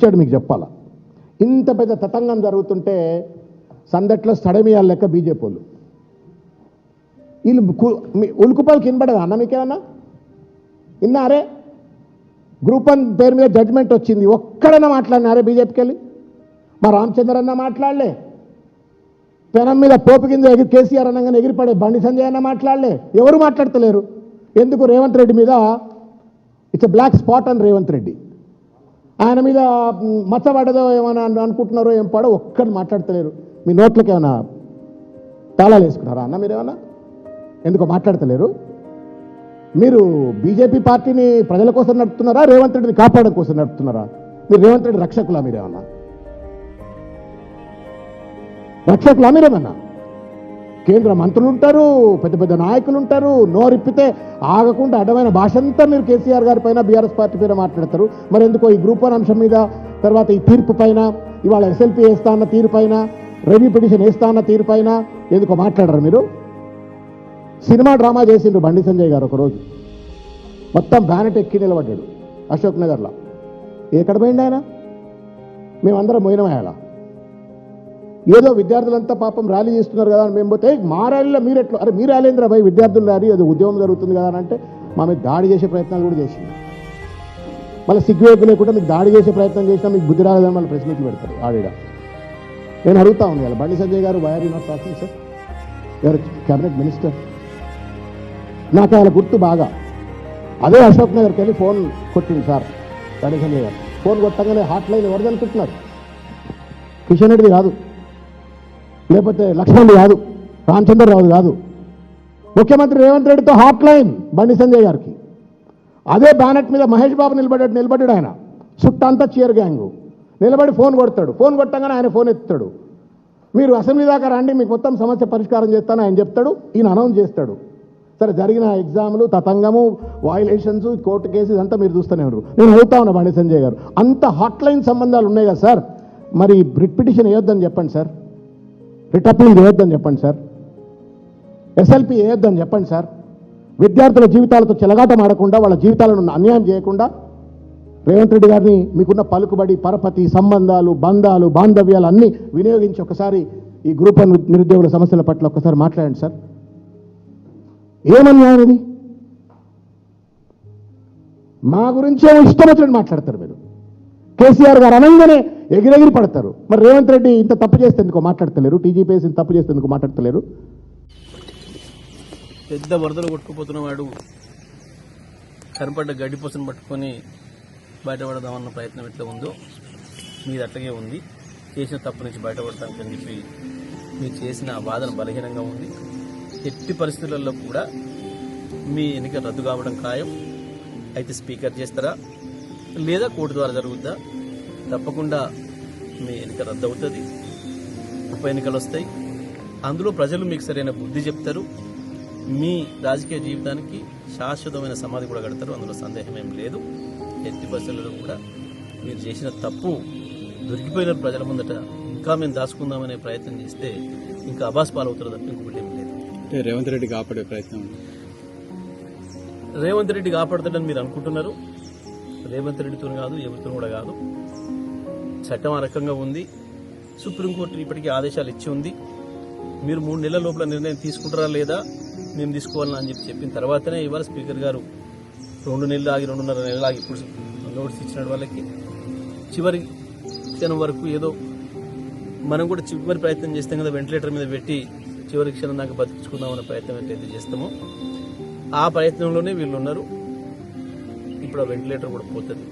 ఇచ్చాడు మీకు చెప్పాలా? ఇంత పెద్ద తతంగం జరుగుతుంటే సందట్లో సడమియాల లెక్క బీజేపీ వాళ్ళు. వీళ్ళు కు- మీ- ఉలుకుపాలు అన్న మీకేమన్నా? ఇన్నారే గ్రూప్ వన్ పేరు మీద జడ్జ్మెంట్ వచ్చింది. ఒక్కడన్నా మాట్లాడినారే బీజేపీకి వెళ్ళి మా రామచంద్ర అన్న మాట్లాడలే. పెనం మీద పోపు కింద ఎగిరి కేసీఆర్ అనగానే ఎగిరిపడే బండి సంజయ్ అన్న మాట్లాడలే. ఎవరు మాట్లాడతలేరు? ఎందుకు రేవంత్ రెడ్డి మీద? ఇట్స్ బ్లాక్ స్పాట్ అని రేవంత్ రెడ్డి. ఆయన మీద మ్, మచ్చ పడదో ఏమైనా అనుకుంటున్నారో ఏం పడో ఒక్కరు మాట్లాడతలేరు. మీ నోట్లకి ఏమైనా తాళాలు వేసుకున్నారా అన్న మీరేమన్నా ఎందుకో మాట్లాడతలేరు. మీరు బీజేపీ పార్టీని ప్రజల కోసం నడుపుతున్నారా రేవంత్ రెడ్డిని కాపాడడం కోసం నడుపుతున్నారా? మీరు రేవంత్ రెడ్డి రక్షకులా మీరేమన్నా? రక్షకులా మీరేమన్నా? కేంద్ర మంత్రులు ఉంటారు పెద్ద పెద్ద నాయకులు ఉంటారు నోరిప్పితే ఆగకుండా అడ్డమైన భాష అంతా మీరు కేసీఆర్ గారి పైన బీఆర్ఎస్ పార్టీ పైన మాట్లాడతారు. మరి ఎందుకో ఈ గ్రూప్ వన్ అంశం మీద తర్వాత ఈ తీర్పు పైన ఇవాళ ఎస్ఎల్పి వేస్తా అన్న తీరు పైన రెవీ పిటిషన్ వేస్తా అన్న తీరు పైన ఎందుకో మాట్లాడరు మీరు? సినిమా డ్రామా చేసిండ్రు బండి సంజయ్ గారు ఒకరోజు. మొత్తం బ్యానెట్ ఎక్కి నిలబడ్డాడు అశోక్ నగర్లో. ఎక్కడ పోయిండు ఆయన? మేమందరం పోయినమేయాల ఏదో విద్యార్థులంతా పాపం ర్యాలీ చేస్తున్నారు కదా అని మేము పోతే మా ర్యాలీలో మీరు ఎట్లా అరే మీ ర్యాలీంద్ర భయ్ ర్యాలీ అది ఉద్యమం జరుగుతుంది కదా అని అంటే మా మీద దాడి చేసే ప్రయత్నాలు కూడా చేసింది మళ్ళీ సిగ్గువైపు లేకుండా మీకు దాడి చేసే ప్రయత్నం చేసినా మీకు బుద్ధి రాలేదని మళ్ళీ ప్రెస్ పెడతారు ఆడిడ నేను అడుగుతా ఉంది ఇలా. Bandi Sanjay garu why are you not talking sir ఎవరు? Cabinet minister. నాకు ఆయన గుర్తు బాగా. అదే అశోక్ నగర్కి వెళ్ళి ఫోన్ కొట్టింది సార్ బండి సంజయ్ గారు. ఫోన్ కొట్టగానే హాట్ లైన్ ఎవరిది అనుకుంటున్నారు? కిషన్ రెడ్డి కాదు. లేకపోతే లక్ష్మణ్ కాదు రామచంద్రరావు కాదు. ముఖ్యమంత్రి రేవంత్ రెడ్డితో హాట్ లైన్ బండి సంజయ్ గారికి. అదే బ్యానెట్ మీద మహేష్ బాబు నిలబడ్డాడు నిలబడ్డాడు ఆయన. చుట్టంతా చీర్ గ్యాంగు. నిలబడి ఫోన్ కొడతాడు. ఫోన్ కొట్టగానే ఆయన ఫోన్ ఎత్తుతాడు. మీరు అసెంబ్లీ దాకా రండి మీకు మొత్తం సమస్య పరిష్కారం చేస్తాను ఆయన చెప్తాడు ఈయన అనౌన్స్ చేస్తాడు. సరే జరిగిన ఎగ్జామ్లు తతంగము వాయిలేషన్స్ కోర్టు కేసు అంతా మీరు చూస్తూనే ఉన్నారు. నేను అడుగుతా ఉన్నా బండి సంజయ్ గారు అంత హాట్ లైన్ సంబంధాలు ఉన్నాయి కదా సార్? మరి రిట్ పిటిషన్ వేయొద్దని చెప్పండి సార్. రిట్ అప్పీల్ వేయొద్దని చెప్పండి సార్. ఎస్ఎల్పి వేయొద్దని చెప్పండి సార్. విద్యార్థుల జీవితాలతో చెలగాటం ఆడకుండా వాళ్ళ జీవితాలను అన్యాయం చేయకుండా రేవంత్ రెడ్డి గారిని మీకున్న పలుకుబడి పరపతి సంబంధాలు బంధాలు బాంధవ్యాలు అన్నీ వినియోగించి ఒకసారి ఈ గ్రూప్ నిరుద్యోగుల సమస్యల పట్ల ఒకసారి మాట్లాడండి సార్. ఏమన్యాయం ఇది? మా గురించి ఇష్టం వచ్చినట్టు మాట్లాడతారు మీరు. కేసీఆర్ గారు అనగానే ఎగిరెగిరి పడతారు. మరి రేవంత్ రెడ్డి ఇంత తప్పు చేస్తే ఎందుకో మాట్లాడతలేరు? టీజీపీఎస్ ఇంత తప్పు చేస్తే ఎందుకు మాట్లాడతలేరు? పెద్ద వరదలు కొట్టుకుపోతున్న వాడు కనపడ్డ గడ్డి పూసను పట్టుకొని బయటపడదామన్న ప్రయత్నం ఎట్లా ఉందో మీది అట్లాగే ఉంది. చేసిన తప్పు నుంచి బయటపడటానికి అని చెప్పి మీరు చేసిన ఆ వాదన బలహీనంగా ఉంది. ఎట్టి పరిస్థితులలో కూడా మీ ఎన్నిక రద్దు కావడం ఖాయం. అయితే స్పీకర్ చేస్తారా? లేదా కోర్టు ద్వారా జరుగుద్దా? తప్పకుండా మీ ఎన్నిక రద్దు అవుతుంది ఉప ఎన్నికలు వస్తాయి. అందులో ప్రజలు మీకు సరైన బుద్ధి చెప్తారు. మీ రాజకీయ జీవితానికి శాశ్వతమైన సమాధి కూడా కడతారు. అందులో సందేహం ఏం లేదు. ఎట్టి బస్సులలో కూడా మీరు చేసిన తప్పు దొరికిపోయిన ప్రజల ముందట ఇంకా మేము దాచుకుందామనే ప్రయత్నం చేస్తే ఇంకా అబాస్ పాలవుతారు తప్ప ఇంకొకటి ఏం లేదు. అంటే రేవంత్ రెడ్డి కాపాడే ప్రయత్నం. రేవంత్ రెడ్డి కాపాడుతాడని మీరు అనుకుంటున్నారు. రేవంత్ రెడ్డితో కాదు ఎవరితో కూడా కాదు. చట్టం ఆ రకంగా ఉంది. సుప్రీంకోర్టు ఇప్పటికీ ఆదేశాలు ఇచ్చి ఉంది. మీరు మూడు నెలల లోపల నిర్ణయం తీసుకుంటారా లేదా? మేము తీసుకోవాలని అని చెప్పి చెప్పిన తర్వాతనే ఇవాళ స్పీకర్ గారు రెండు నెలలు ఆగి రెండున్నర నెలలు ఆగి ఇప్పుడు నోటీస్ ఇచ్చిన వాళ్ళకి. చివరి క్షణం వరకు ఏదో మనం కూడా చివరి ప్రయత్నం చేస్తాం కదా వెంటిలేటర్ మీద పెట్టి చివరి క్షణం దాకా బతికించుకుందామన్న ప్రయత్నం ఎట్లయితే చేస్తామో ఆ ప్రయత్నంలోనే వీళ్ళు ఉన్నారు. ఇప్పుడు ఆ వెంటిలేటర్ కూడా పోతుంది.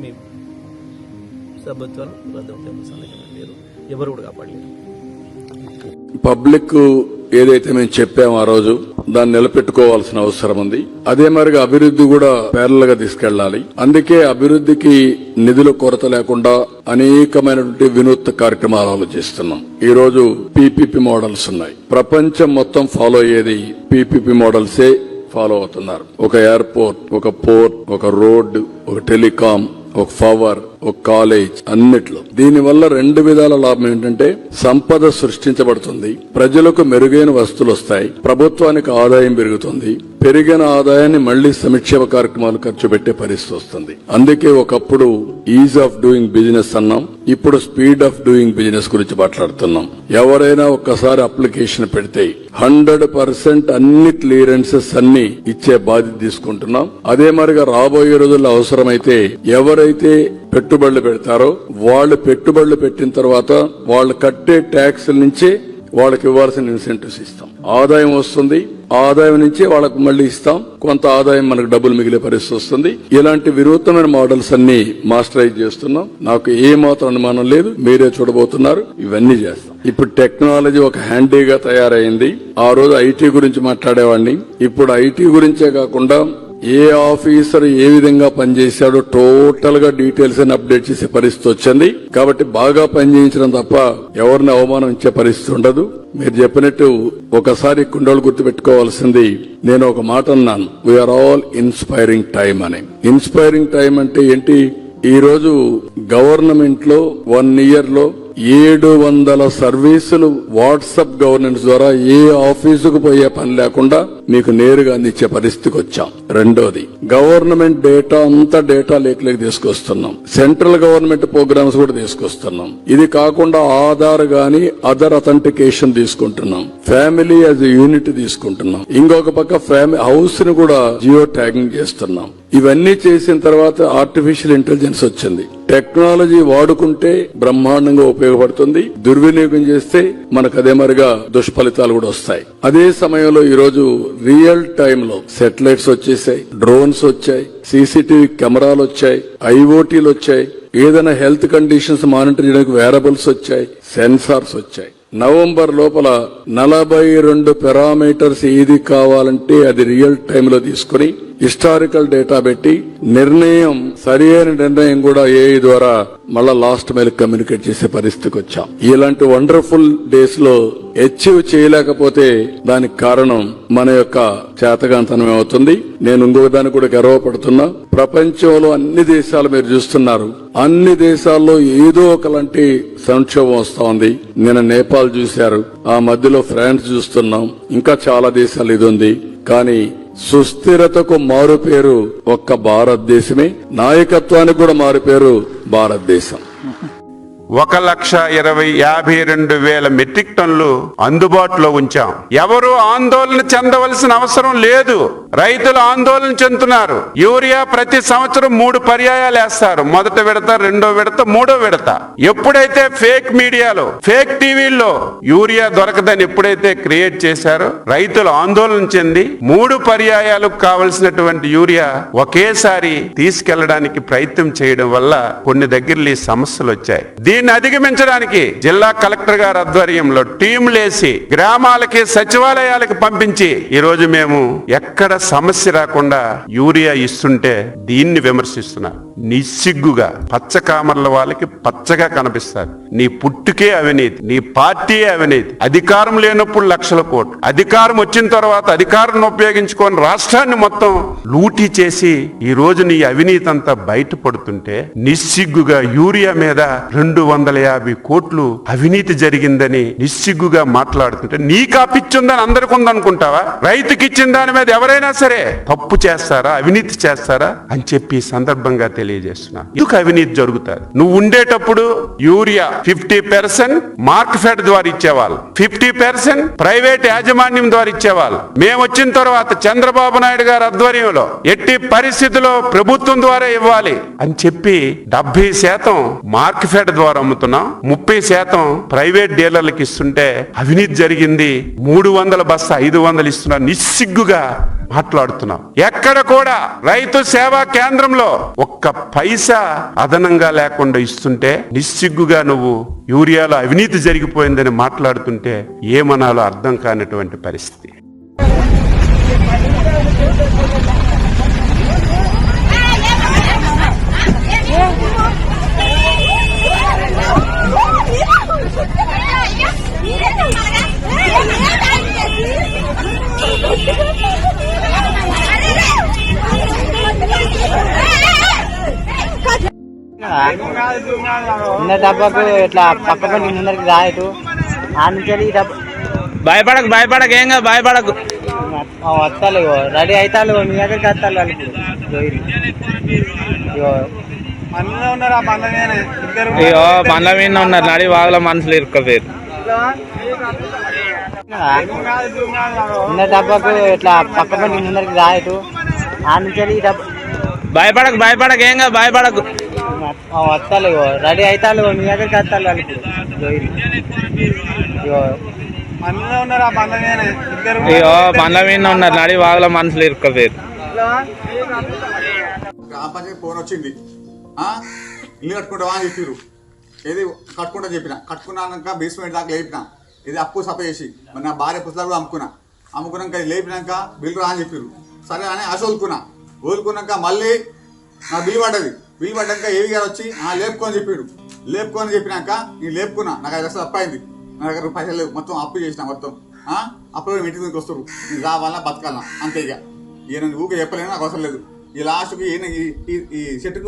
మీ ప్రభుత్వాలు రద్దు సందేహం ఎవరు కూడా కాపాడలేరు. పబ్లిక్ ఏదైతే మేము చెప్పామో ఆ రోజు దాన్ని నిలబెట్టుకోవాల్సిన అవసరం ఉంది. అదే మరిగా అభివృద్ధి కూడా పేర్లల్గా తీసుకెళ్ళాలి అందుకే అభివృద్ధికి నిధుల కొరత లేకుండా అనేకమైనటువంటి వినూత్న కార్యక్రమాలు ఆలోచిస్తున్నాం ఈ రోజు పీపీపీ మోడల్స్ ఉన్నాయి. ప్రపంచం మొత్తం ఫాలో అయ్యేది పీపీపీ మోడల్సే ఫాలో అవుతున్నారు. ఒక ఎయిర్పోర్ట్ ఒక పోర్ట్ ఒక రోడ్డు ఒక టెలికాం ఒక పవర్ ఒక కాలేజ్ అన్నిట్లో. దీనివల్ల రెండు విధాల లాభం ఏంటంటే సంపద సృష్టించబడుతుంది ప్రజలకు మెరుగైన వస్తువులు వస్తాయి ప్రభుత్వానికి ఆదాయం పెరుగుతుంది పెరిగిన ఆదాయాన్ని మళ్ళీ సంక్షేమ కార్యక్రమాలు ఖర్చు పెట్టే పరిస్థితి వస్తుంది. అందుకే ఒకప్పుడు ఈజ్ ఆఫ్ డూయింగ్ బిజినెస్ అన్నాం ఇప్పుడు స్పీడ్ ఆఫ్ డూయింగ్ బిజినెస్ గురించి మాట్లాడుతున్నాం. ఎవరైనా ఒక్కసారి అప్లికేషన్ పెడితే హండ్రెడ్ పర్సెంట్ అన్ని క్లియరెన్సెస్ అన్ని ఇచ్చే బాధ్యత తీసుకుంటున్నాం. అదే మరిగా రాబోయే రోజుల్లో అవసరమైతే ఎవరైతే పెట్టుబడులు పెడతారో వాళ్ళు పెట్టుబడులు పెట్టిన తర్వాత వాళ్ళు కట్టే ట్యాక్స్ల నుంచే వాళ్ళకి ఇవ్వాల్సిన ఇన్సెంటివ్స్ ఇస్తాం. ఆదాయం వస్తుంది ఆదాయం నుంచే వాళ్ళకు మళ్ళీ ఇస్తాం. కొంత ఆదాయం మనకు డబ్బులు మిగిలే పరిస్థితి వస్తుంది. ఇలాంటి వినూత్నమైన మోడల్స్ అన్ని మాస్టరైజ్ చేస్తున్నాం. నాకు ఏ మాత్రం అనుమానం లేదు మీరే చూడబోతున్నారు. ఇవన్నీ చేస్తాం. ఇప్పుడు టెక్నాలజీ ఒక హ్యాండీగా తయారైంది. ఆ రోజు ఐటీ గురించి మాట్లాడేవాడిని. ఇప్పుడు ఐటీ గురించే కాకుండా ఏ ఆఫీసర్ ఏ విధంగా పనిచేశాడో టోటల్గా డీటెయిల్స్ అని అప్డేట్ చేసే పరిస్థితి వచ్చింది. కాబట్టి బాగా పనిచేయించడం తప్ప ఎవరిని అవమానం ఇచ్చే పరిస్థితి ఉండదు. మీరు చెప్పినట్టు ఒకసారి కుండలు గుర్తు పెట్టుకోవాల్సింది నేను ఒక మాట అన్నాను. We are all inspiring time అని. ఇన్స్పైరింగ్ టైం అంటే ఏంటి? ఈ రోజు గవర్నమెంట్లో వన్ ఇయర్లో ఏడు వందల సర్వీసులు వాట్సాప్ గవర్నెన్స్ ద్వారా ఏ ఆఫీసుకు పోయే పని లేకుండా మీకు నేరుగా అందించే పరిస్థితికి వచ్చాం. రెండోది గవర్నమెంట్ డేటా అంతా డేటా లేకలేకి తీసుకొస్తున్నాం. సెంట్రల్ గవర్నమెంట్ ప్రోగ్రామ్స్ కూడా తీసుకొస్తున్నాం. ఇది కాకుండా ఆధార్ గాని అదర్ అథెంటికేషన్ తీసుకుంటున్నాం. ఫ్యామిలీ యాజ్ యూనిట్ తీసుకుంటున్నాం. ఇంకొక పక్క ఫ్యామిలీ హౌస్ని కూడా జియో ట్యాగింగ్ చేస్తున్నాం. ఇవన్నీ చేసిన తర్వాత ఆర్టిఫిషియల్ ఇంటెలిజెన్స్ వచ్చింది. టెక్నాలజీ వాడుకుంటే బ్రహ్మాండంగా ఉపయోగపడుతుంది. దుర్వినియోగం చేస్తే మనకు అదే మరిగా దుష్ఫలితాలు కూడా వస్తాయి. అదే సమయంలో ఈరోజు రియల్ టైమ్లో సెటిలైట్స్ వచ్చేసాయి. డ్రోన్స్ వచ్చాయి. సీసీటీవీ కెమెరాలు వచ్చాయి. ఐఓటీలు వచ్చాయి. ఏదైనా హెల్త్ కండిషన్స్ మానిటర్ చేయడానికి వేరబుల్స్ వచ్చాయి. సెన్సార్స్ వచ్చాయి. నవంబర్ లోపల నలభై రెండు పెరామీటర్స్ ఏది కావాలంటే అది రియల్ టైమ్లో తీసుకుని హిస్టారికల్ డేటా పెట్టి నిర్ణయం సరి అయిన నిర్ణయం కూడా ఏఐ ద్వారా మళ్ళా లాస్ట్ మైల్ కమ్యూనికేట్ చేసే పరిస్థితికి వచ్చాం. ఇలాంటి వండర్ఫుల్ డేస్లో అచీవ్ చేయలేకపోతే దానికి కారణం మన యొక్క చేతగాంతనం అవుతుంది నేను ఇంకొక దాన్ని కూడా గర్వపడుతున్నా. ప్రపంచంలో అన్ని దేశాలు మీరు చూస్తున్నారు. అన్ని దేశాల్లో ఏదో ఒకలాంటి సంక్షోభం వస్తా ఉంది. నిన్న నేపాల్ చూశారు. ఆ మధ్యలో ఫ్రాన్స్ చూస్తున్నాం. ఇంకా చాలా దేశాలు ఇది ఉంది. కానీ సుస్థిరతకు మారు పేరు ఒక్క భారతదేశమే నాయకత్వానికి కూడా మారు పేరు భారతదేశం. ఒక లక్ష ఇరవై యాభై రెండు వేల మెట్రిక్ టన్నులు అందుబాటులో ఉంచాం. ఎవరు ఆందోళన చెందవలసిన అవసరం లేదు. రైతులు ఆందోళన చెందుతున్నారు. యూరియా ప్రతి సంవత్సరం మూడు పర్యాయాలు వేస్తారు. మొదట విడత రెండో విడత మూడో విడత. ఎప్పుడైతే ఫేక్ మీడియాలో ఫేక్ టీవీల్లో యూరియా దొరకదని ఎప్పుడైతే క్రియేట్ చేశారో రైతులు ఆందోళన చెంది మూడు పర్యాయాలకు కావలసినటువంటి యూరియా ఒకేసారి తీసుకెళ్ళడానికి ప్రయత్నం చేయడం వల్ల కొన్ని దగ్గరలు ఈ సమస్యలు వచ్చాయి. దీన్ని అధిగమించడానికి జిల్లా కలెక్టర్ గారి ఆధ్వర్యంలో టీంలేసి గ్రామాలకి సచివాలయాలకు పంపించి ఈ రోజు మేము ఎక్కడ సమస్య రాకుండా యూరియా ఇస్తుంటే దీన్ని విమర్శిస్తున్నారు. నిస్సిగ్గుగా పచ్చ కామర్ల వాళ్ళకి పచ్చగా కనిపిస్తారు. నీ పుట్టుకే అవినీతి నీ పార్టీ అవినీతి. అధికారం లేనప్పుడు లక్షల కోట్లు. అధికారం వచ్చిన తర్వాత అధికారాన్ని ఉపయోగించుకొని రాష్ట్రాన్ని మొత్తం లూటీ చేసి ఈ రోజు నీ అవినీతి అంతా బయటపడుతుంటే నిస్సిగ్గుగా యూరియా మీద రెండు వందల యాభై కోట్లు అవినీతి జరిగిందని నిస్సిగ్గుగా మాట్లాడుతుంటే నీకు ఆ పిచ్చుందని అందరికి ఉందనుకుంటావా? రైతుకి ఇచ్చిన దాని మీద ఎవరైనా సరే తప్పు చేస్తారా? అవినీతి చేస్తారా? అని చెప్పి సందర్భంగా తెలియజేస్తున్నా. ఎందుకు అవినీతి జరుగుతుంది నువ్వు ఉండేటప్పుడు urea fifty percent Markfed ద్వారా ఇచ్చేవాళ్ళు. ఫిఫ్టీ పర్సెంట్ ప్రైవేట్ యాజమాన్యం ద్వారా ఇచ్చేవాళ్ళు. మేము వచ్చిన తర్వాత చంద్రబాబు నాయుడు గారి ఆధ్వర్యంలో ఎట్టి పరిస్థితిలో ప్రభుత్వం ద్వారా ఇవ్వాలి అని చెప్పి డెబ్బై శాతం మార్క్ ఫెడ్ ద్వారా అమ్ముతున్నాం. ముప్పై శాతం ప్రైవేట్ డీలర్లకు ఇస్తుంటే అవినీతి జరిగింది. మూడు వందల బస్సు ఐదు వందలు ఇస్తున్నా. నిస్సిగ్గుగా మాట్లాడుతున్నాం. ఎక్కడ కూడా రైతు సేవా కేంద్రంలో ఒక్క పైసా అదనంగా లేకుండా ఇస్తుంటే నిస్సిగ్గుగా నువ్వు యూరియాలో అవినీతి జరిగిపోయిందని మాట్లాడుతుంటే ఏమనాలో అర్థం కానటువంటి పరిస్థితి. ఉన్న డబ్బాకు ఇట్లా పక్క పండి ముందరికి రాయటు ఆ నుంచి డబ్బా భయపడకు భయపడకు ఏం కాదు భయపడకు. వస్తాలు ఇగో రెడీ అవుతారు మీ దగ్గరికి. ఇగో అయ్యో బండ్ల మీద ఉన్నారు. నడి వాగుల మనుషులు ఇరుక్కపోయారు. ఉన్న డబ్బాకు ఇట్లా పక్క పండి ముందరికి రాయటు ఆ నుంచి డబ్బా భయపడకు భయపడకు ఏం కాదు భయపడకు. వస్తాలు ఇగో రెడీ అవుతారు మీ దగ్గరికి వస్తారు వాళ్ళు ఇప్పుడు. ఇగో బండ్ల మీద ఉన్నారు. నడి వాగుల మనుషులు ఇరుక్కపోయారు గ్రామ ఫోన్ వచ్చింది. ఆ? ఇల్లు కట్టుకుంటావా అని చెప్పారు ఏది కట్టుకుంటా చెప్పిన. కట్టుకున్నాక బేస్మెంట్ దాకా లేపిన. ఇది అప్పు సప చేసి. మరి నా భార్య పుస్తకాలు కూడా అమ్ముకున్నా. అమ్ముకున్నాక ఇది లేపినాక బిల్లు రా అని చెప్పారు సరే అని ఆశ వదులుకున్నా. వదులుకున్నాక మళ్ళీ నా బిల్లు పడ్డది. బిల్లు పడ్డాక ఏవి గారు వచ్చి ఆ లేపుకొని చెప్పాడు. లేపుకొని చెప్పినాక నేను లేపుకున్నా నాకు ఐదు లక్షలు అప్పయింది. నా దగ్గర పైసలు లేవు. మొత్తం అప్పు చేసిన మొత్తం. ఆ? అప్పుడు ఇంటి దగ్గరికి వస్తారు నేను రావాలా బతకాలనా అంతే ఇక. ఈయన ఊకే చెప్పలేను నాకు అవసరం లేదు. ఈ లాస్ట్కి ఈయన ఈ- చెట్టుకి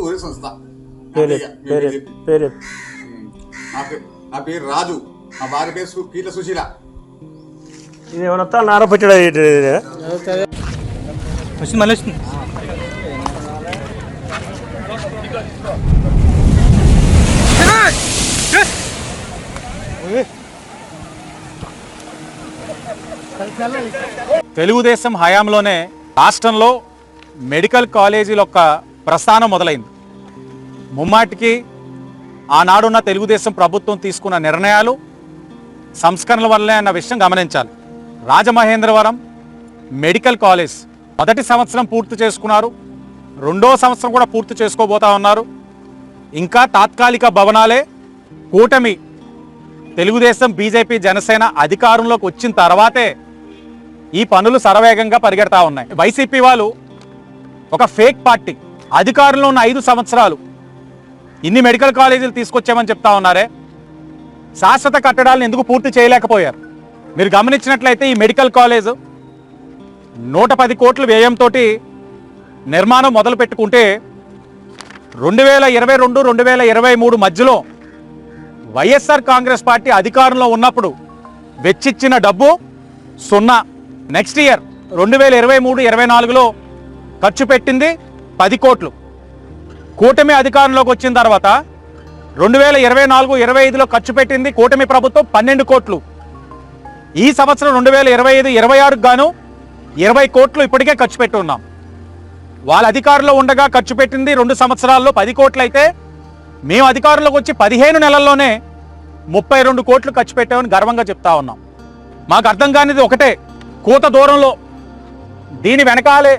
ఇక. చెప్పి. ఉమ్. నా పేరు రాజు. మా భార్య పేరు సు- కీర్ల సుశీల. ఇది ఏమైనా వస్తా నారపచ్చడా వచ్చింది మళ్ళీ వచ్చింది. తెలుగుదేశం హయాంలోనే రాష్ట్రంలో మెడికల్ కాలేజీల యొక్క ప్రస్థానం మొదలైంది. ముమ్మాటికి ఆనాడున్న తెలుగుదేశం ప్రభుత్వం తీసుకున్న నిర్ణయాలు సంస్కరణల వల్లే అన్న విషయం గమనించాలి. రాజమహేంద్రవరం మెడికల్ కాలేజ్ మొదటి సంవత్సరం పూర్తి చేసుకున్నారు. రెండో సంవత్సరం కూడా పూర్తి చేసుకోబోతా ఉన్నారు. ఇంకా తాత్కాలిక భవనాలే కూటమి తెలుగుదేశం బీజేపీ జనసేన అధికారంలోకి వచ్చిన తర్వాతే ఈ పనులు శరవేగంగా పరిగెడతా ఉన్నాయి. వైసీపీ వాళ్ళు ఒక ఫేక్ పార్టీ అధికారంలో ఉన్న ఐదు సంవత్సరాలు ఇన్ని మెడికల్ కాలేజీలు తీసుకొచ్చామని చెప్తా ఉన్నారే. శాశ్వత కట్టడాలను ఎందుకు పూర్తి చేయలేకపోయారు? మీరు గమనించినట్లయితే ఈ మెడికల్ కాలేజ్ నూట పది కోట్ల వ్యయంతో నిర్మాణం మొదలు పెట్టుకుంటే రెండు వేల ఇరవై రెండు రెండు వేల ఇరవై మూడు మధ్యలో వైఎస్ఆర్ కాంగ్రెస్ పార్టీ అధికారంలో ఉన్నప్పుడు వెచ్చిచ్చిన డబ్బు సున్నా. నెక్స్ట్ ఇయర్ రెండు వేల ఇరవై మూడు ఇరవై నాలుగులో ఖర్చు పెట్టింది పది కోట్లు. కూటమి అధికారంలోకి వచ్చిన తర్వాత రెండు వేల ఇరవై నాలుగు ఇరవై ఐదులో ఖర్చు పెట్టింది కూటమి ప్రభుత్వం పన్నెండు కోట్లు. ఈ సంవత్సరం రెండు వేల ఇరవై ఐదు ఇరవై ఆరుకు గాను ఇరవై కోట్లు ఇప్పటికే ఖర్చు పెట్టి ఉన్నాం. వాళ్ళ అధికారంలో ఉండగా ఖర్చు పెట్టింది రెండు సంవత్సరాల్లో పది కోట్లు అయితే మేము అధికారంలోకి వచ్చి పదిహేను నెలల్లోనే ముప్పై రెండు కోట్లు ఖర్చు పెట్టామని గర్వంగా చెప్తా ఉన్నాం. మాకు అర్థం కానిది ఒకటే కూత దూరంలో దీని వెనకాలే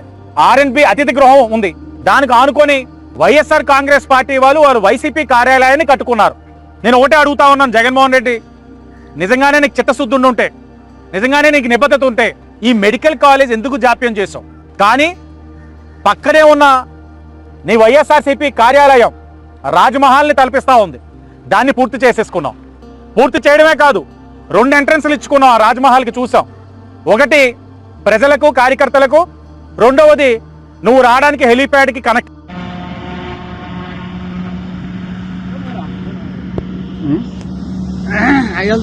ఆర్ఎన్బి అతిథి గృహం ఉంది. దానికి ఆనుకొని వైఎస్ఆర్ కాంగ్రెస్ పార్టీ వాళ్ళు వారు వైసీపీ కార్యాలయాన్ని కట్టుకున్నారు. నేను ఒకటే అడుగుతా ఉన్నాను జగన్మోహన్ రెడ్డి నిజంగానే నీకు చిత్తశుద్ధి ఉంటే నిజంగానే నీకు నిబద్ధత ఉంటే ఈ మెడికల్ కాలేజ్ ఎందుకు జాప్యం చేసావు కానీ పక్కనే ఉన్న నీ వైఎస్ఆర్సీపీ కార్యాలయం రాజ్మహల్ని తలపిస్తా ఉంది. దాన్ని పూర్తి చేసేసుకున్నాం. పూర్తి చేయడమే కాదు రెండు ఎంట్రన్స్లు ఇచ్చుకున్నాం ఆ రాజ్మహల్కి చూసాం. ఒకటి ప్రజలకు కార్యకర్తలకు. రెండవది నువ్వు రావడానికి హెలీప్యాడ్కి కనెక్ట్ అయ్యో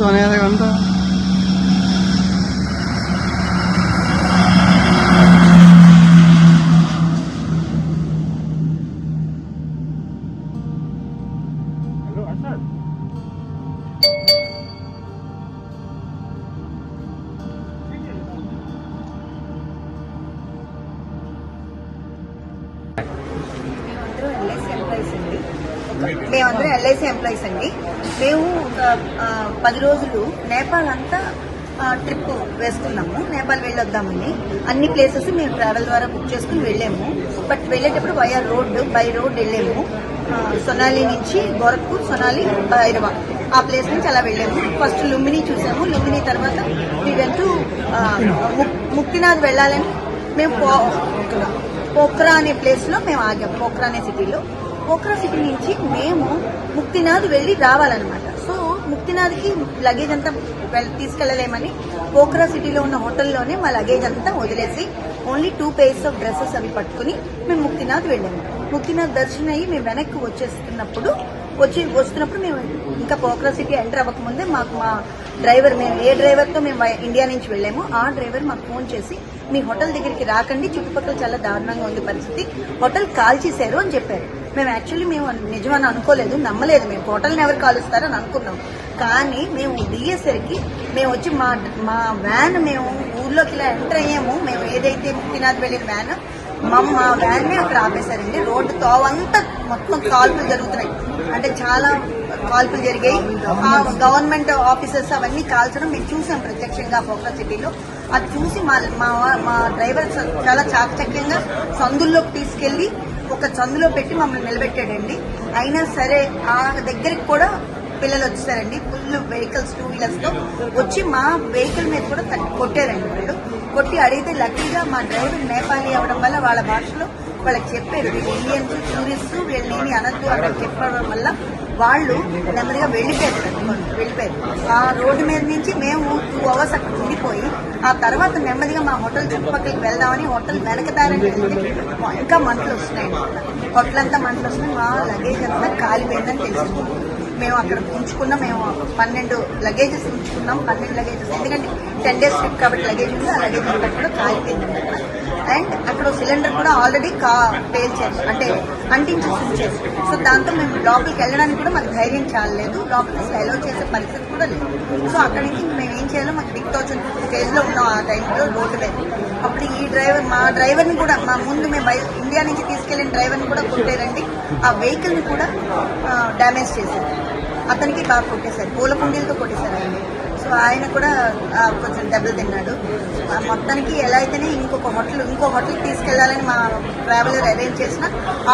ప్లేసెస్ మేము ట్రావెల్ ద్వారా బుక్ చేసుకుని వెళ్ళాము. బట్ వెళ్ళేటప్పుడు వయా రోడ్ బై రోడ్ వెళ్ళాము. సొనాలి నుంచి గోరఖ్పూర్ సొనాలి భైరవ. ఆ ప్లేస్ నుంచి అలా వెళ్ళాము. ఫస్ట్ లుంబిని చూసాము. లుంబిని తర్వాత మీ వెంటూ ముక్తినాథ్ వెళ్ళాలని మేము పోక్రా అనే ప్లేస్లో మేము ఆగాం. పోక్రా అనే సిటీలో పోక్రా సిటీ నుంచి మేము ముక్తినాథ్ వెళ్ళి రావాలన్నమాట. ముక్తినాథ్కి లగేజ్ అంతా తీసుకెళ్ళలేమని పోక్రా సిటీలో ఉన్న హోటల్లోనే మా లగేజ్ అంతా వదిలేసి only two pairs of dresses అవి పట్టుకుని మేము ముక్తినాథ్ వెళ్ళాము. ముక్తినాథ్ దర్శనం అయ్యి మేము వెనక్కి వచ్చేస్తున్నప్పుడు వచ్చి వస్తున్నప్పుడు మేము ఇంకా పోక్రా సిటీ ఎంటర్ అవ్వకముందే మాకు మా డ్రైవర్ మేము ఏ డ్రైవర్తో మేము ఇండియా నుంచి వెళ్ళాము ఆ డ్రైవర్ మాకు ఫోన్ చేసి మీ హోటల్ దగ్గరికి రాకండి చుట్టుపక్కల చాలా దారుణంగా ఉంది పరిస్థితి హోటల్ కాల్ చేశారు అని చెప్పారు. మేము యాక్చువల్లీ మేము నిజమని అనుకోలేదు నమ్మలేదు. మేము హోటల్ని ఎవరు కాలుస్తారని అనుకున్నాం. కానీ మేము దిగేసరికి మేము వచ్చి మా మా వ్యాన్ మేము ఊర్లోకి ఇలా ఎంటర్ అయ్యాము. మేము ఏదైతే ముక్తినాథ్ వెళ్ళిన వ్యాన్ మా మా వ్యాన్ అక్కడ ఆపేశారండి. రోడ్డు తోవంతా మొత్తం కాల్పులు జరుగుతున్నాయి. అంటే చాలా కాల్పులు జరిగాయి. ఆ గవర్నమెంట్ ఆఫీసర్స్ అవన్నీ కాల్చడం మేము చూసాం ప్రత్యక్షంగా పోక్రా సిటీలో. అది చూసి మా మా డ్రైవర్ చాలా చాకచక్యంగా సందుల్లోకి తీసుకెళ్ళి ఒక చందులో పెట్టి మమ్మల్ని నిలబెట్టాడండి. అయినా సరే ఆ దగ్గరికి కూడా పిల్లలు వచ్చేసారండి ఫుల్ వెహికల్స్ టూ వీలర్స్తో వచ్చి మా వెహికల్ మీద కూడా కొట్టారండి వాళ్ళు. కొట్టి అడిగితే లక్కీగా మా డ్రైవర్ నేపాలి అవడం వల్ల వాళ్ళ భాషలో వాళ్ళకి చెప్పారు వీళ్ళు ఇండియన్స్ టూరిస్ట్ వీళ్ళని అనద్దు అక్కడ చెప్పడం వల్ల వాళ్ళు నెమ్మదిగా వెళ్ళిపోయారు. వెళ్ళిపోయారు. ఆ రోడ్డు మీద నుంచి మేము టూ అవర్స్ అక్కడ ఉండిపోయి ఆ తర్వాత నెమ్మదిగా మా హోటల్ చుట్టుపక్కలకి వెళ్దామని హోటల్ వెనకదారని వెళ్తే ఇంకా మంటలు వస్తున్నాయి హోటల్ అంతా మంటలు వస్తున్నాయి. మా లగేజ్ అంతా కాలిపోయిందని తెలిసింది. మేము అక్కడ ఉంచుకున్నాం. మేము పన్నెండు లగేజెస్ ఉంచుకున్నాం. పన్నెండు లగేజెస్ ఎందుకంటే టెన్ డేస్ ట్రిప్ కాబట్టి లగేజ్ ఉంది. ఆ లగేజ్ అంతా కూడా కాలిపోయింది అండ్ అక్కడ సిలిండర్ కూడా ఆల్రెడీ కా పేల్చారు అంటే అంటించి ఉంచారు సో దాంతో మేము లోపలికి వెళ్ళడానికి కూడా మాకు ధైర్యం చాలలేదు. లోపలికి అసలు అలౌ చేసే పరిస్థితి కూడా లేదు. సో అక్కడి నుంచి మేము ఏం చేయాలో మాకు దిక్తోచిన స్టేజ్లో ఉన్నాం ఆ టైంలో రోడ్డు లేదు అప్పుడు ఈ డ్రైవర్ మా డ్రైవర్ని కూడా మా ముందు మేము బయ- ఇండియా నుంచి తీసుకెళ్ళిన డ్రైవర్ని కూడా కొట్టారండి ఆ వెహికల్ని కూడా డ్యామేజ్ చేశారు అతనికి బాగా కొట్టేశారు. పూల కుండీలతో కొట్టేశారు సో ఆయన కూడా కొంచెం దెబ్బలు తిన్నాడు. మొత్తానికి ఎలా అయితేనే ఇంకొక హోటల్ ఇంకో హోటల్కి తీసుకెళ్ళాలని మా ట్రావెలర్ అరేంజ్ చేసిన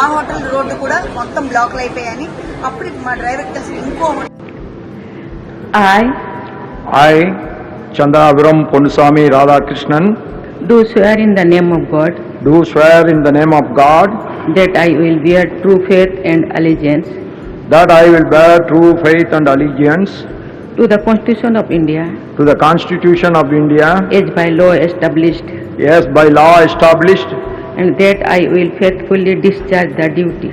ఆ హోటల్ రోడ్డు కూడా మొత్తం బ్లాక్లు అయిపోయాయని. అప్పుడు మా డ్రైవర్ తెలిసి ఇంకో hotel Chandrapuram Ponnuswamy Radhakrishnan do swear in the name of God do swear in the name of God that I will bear true faith and allegiance that I will bear true faith and allegiance to the Constitution of India to the Constitution of India as by law established Yes, by law established and that I will faithfully discharge the duty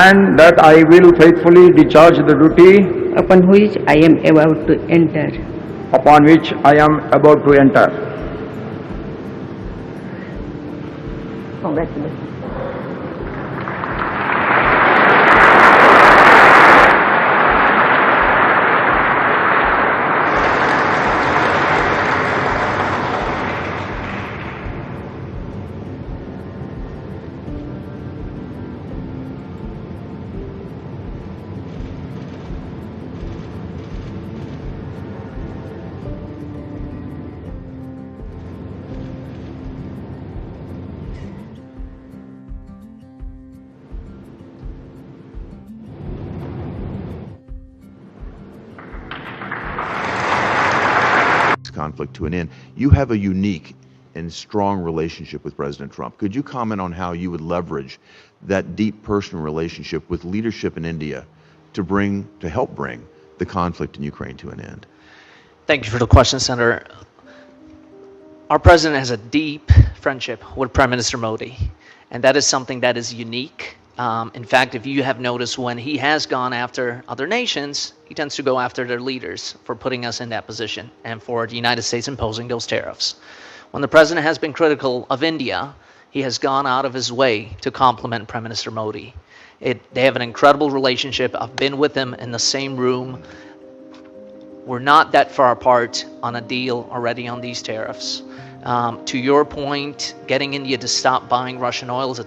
and that I will faithfully discharge the duty upon which I am about to enter. upon which I am about to enter. Congratulations. Conflict to an end. You have a unique and strong relationship with President Trump. Could you comment on how you would leverage that deep personal relationship with leadership in India to bring, to help bring the conflict in Ukraine to an end? Thank you for the question, Senator. Our president has a deep friendship with Prime Minister Modi, and that is something that is unique. Um, in fact, if you have noticed, when he has gone after other nations, he tends to go after their leaders for putting us in that position and for the United States imposing those tariffs. When the president has been critical of India, he has gone out of his way to compliment Prime Minister Modi. It, they have an incredible relationship. I've been with him in the same room we're not that far apart on a deal already on these tariffs. Um, to your point, getting India to stop buying Russian oil is a